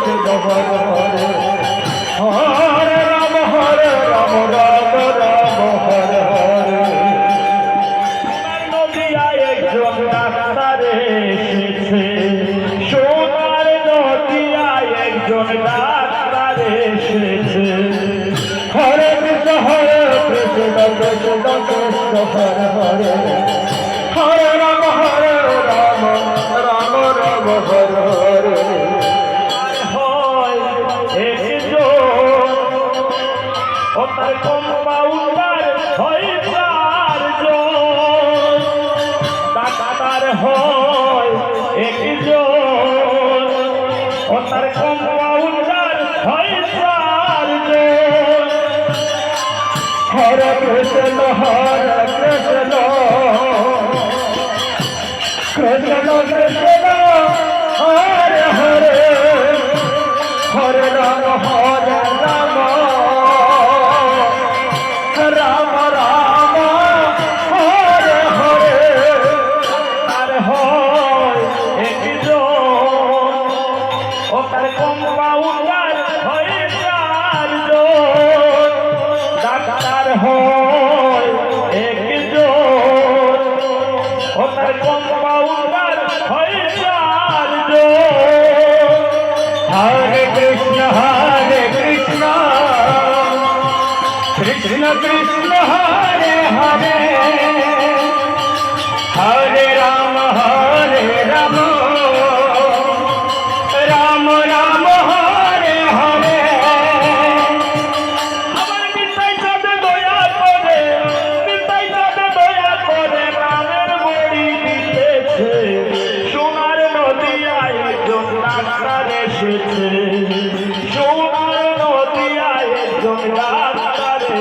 কৃষ্ণ হরে হরে রাম হরে রাম রাম রাম হরে হরে নদিয়ায় একজন ডাক্তার এসেছে সোনার নদিয়ায় একজন ডাক্তার এসেছে হরে কৃষ্ণ হরে কৃষ্ণ কৃষ্ণ কৃষ্ণ হরে রাম হরে রাম রাম রাম হরে ও তার কম্পাউন্ডার হয় চারজন ডাক্তার হয় একজন ও তার কম্পাউন্ডার হয় চারজন হরে কৃষ্ণ হরে কৃষ্ণ। কৃষ্ণ কৃষ্ণ, হরে হরে। হরে রাম, হরে কৃষ্ণ কৃষ্ণ হরে হরে হরে রাম হরে রাম রাম রাম হরে হরে আমার নিতাই চাঁদে দয়া করে নিতাই চাঁদে দয়া করে রামের বড়ি দিতেছে সোনার নদিয়ায় একজন ডাক্তার এসেছে সোনার নদিয়ায় একজন ডাক্তার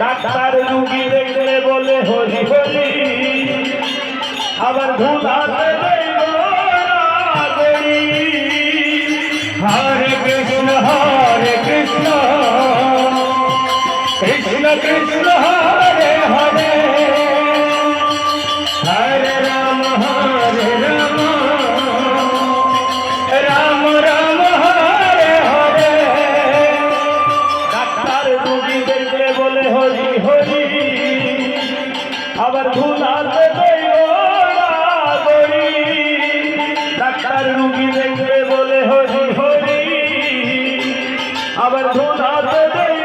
ডাক্তার রুগী দেখলে বলে হরি হরি আবার ভুলাতে হরে কৃষ্ণ হরে কৃষ্ণ কৃষ্ণ কৃষ্ণ দেখলে বলে হরি হরি আবার ধুলাতে গড়ি ডাক্তার রুগী দেখলে বলে হরি হরি আবার ধুলাতে গড়ি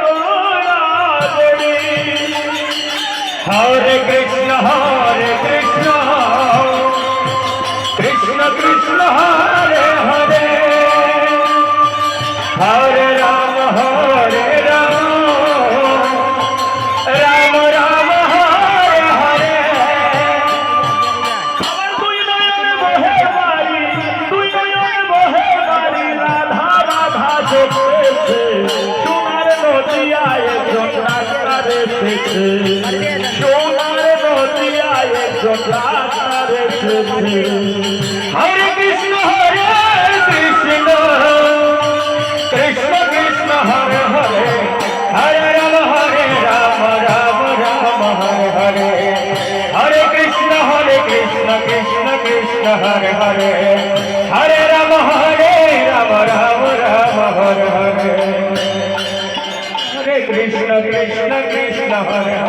হরে কৃষ্ণ হরে কৃষ্ণ কৃষ্ণ কৃষ্ণ হরে হরে এসেছে সোনার নদিয়া একজন রাস্তার এসেছে হরে কৃষ্ণ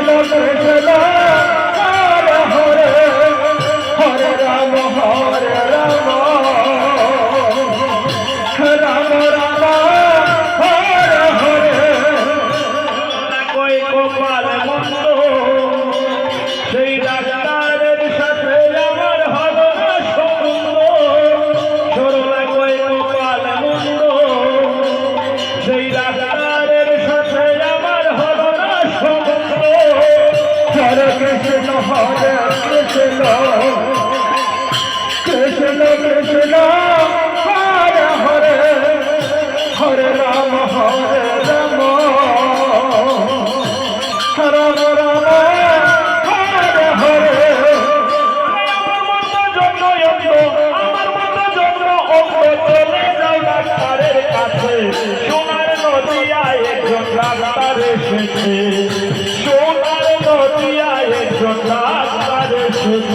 চলো করে চলো